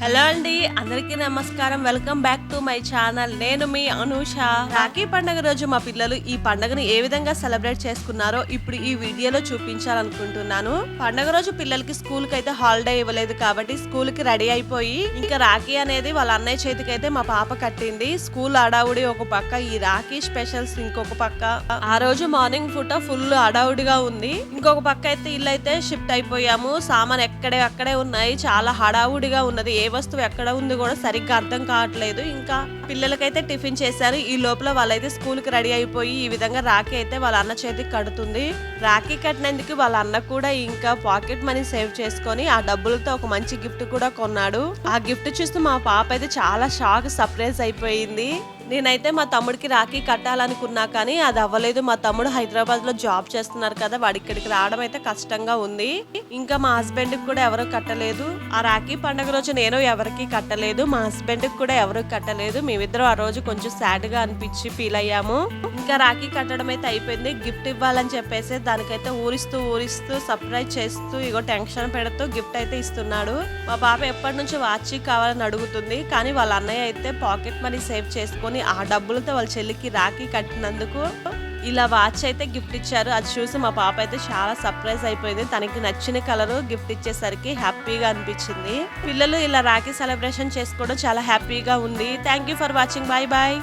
Hello అండి అందరికీ నమస్కారం. Welcome back to my channel. నేను మీ అనూష. రాఖీ పండగ రోజు మా పిల్లలు ఈ పండగను ఏ విధంగా సెలబ్రేట్ చేసుకున్నారో ఇప్పుడు ఈ వీడియోలో చూపించాలనుకుంటున్నాను. పండగ రోజు పిల్లలకి స్కూల్కి అయితే హాలిడే ఇవ్వలేదు కాబట్టి స్కూల్కి రెడీ అయిపోయి ఇంకా రాఖీ అనేది వాళ్ళ అన్నయ్య చేతికి అయితే మా పాప కట్టింది. స్కూల్ అడావుడి ఒక పక్క ఈ రాఖీ స్పెషల్స్ ఇంకొక పక్క. ఆ రోజు మార్నింగ్ ఫుట ఫుల్ అడావుడిగా ఉంది. ఇంకొక పక్క అయితే ఇల్లు అయితే షిఫ్ట్ అయిపోయాము. సామాన్ ఎక్కడే అక్కడే ఉన్నాయి. చాలా హడావుడిగా ఉన్నది. వస్తువు ఎక్కడ ఉంది కూడా సరిగ్గా అర్థం కావట్లేదు. ఇంకా పిల్లలకైతే టిఫిన్ చేశారు. ఈ లోపల వాళ్ళైతే స్కూల్కి రెడీ అయిపోయి ఈ విధంగా రాఖీ అయితే వాళ్ళ అన్న చేతికి కడుతుంది. రాఖీ కట్టినందుకు వాళ్ళ అన్న కూడా ఇంకా పాకెట్ మనీ సేవ్ చేసుకొని ఆ డబ్బులతో ఒక మంచి గిఫ్ట్ కూడా కొన్నాడు. ఆ గిఫ్ట్ చూస్తూ మా పాప అయితే చాలా షాక్ సర్ప్రైజ్ అయిపోయింది. నేనైతే మా తమ్ముడికి రాఖీ కట్టాలనుకున్నా కానీ అది అవ్వలేదు. మా తమ్ముడు హైదరాబాద్లో జాబ్ చేస్తున్నారు కదా వాడి ఇక్కడికి రావడం అయితే కష్టంగా ఉంది. ఇంకా మా హస్బెండ్కి కూడా ఎవరు కట్టలేదు. ఆ రాఖీ పండుగ రోజు నేను ఎవరికి కట్టలేదు. మా హస్బెండ్కి కూడా ఎవరు కట్టలేదు. మేమిద్దరం ఆ రోజు కొంచెం సాడ్గా అనిపించి ఫీల్ అయ్యాము. ఇంకా రాఖీ కట్టడం అయితే అయిపోయింది. గిఫ్ట్ ఇవ్వాలని చెప్పేసి దానికైతే ఊరిస్తూ ఊరిస్తూ సర్ప్రైజ్ చేస్తూ ఇగో టెన్షన్ పెడుతూ గిఫ్ట్ అయితే ఇస్తున్నాడు. మా పాప ఎప్పటి నుంచి వాచి కావాలని అడుగుతుంది. కానీ వాళ్ళ అన్నయ్య అయితే పాకెట్ మనీ సేవ్ చేసుకొని ఆ డబ్బులతో వాళ్ళ చెల్లికి రాఖీ కట్టినందుకు ఇలా వాచ్ అయితే గిఫ్ట్ ఇచ్చారు. అది చూసి మా పాప అయితే చాలా సర్ప్రైజ్ అయిపోయింది. తనకి నచ్చిన కలర్ గిఫ్ట్ ఇచ్చేసరికి హ్యాపీగా అనిపించింది. పిల్లలు ఇలా రాఖీ సెలబ్రేషన్ చేసుకోవడం చాలా హ్యాపీగా ఉంది. Thank you for watching. Bye bye.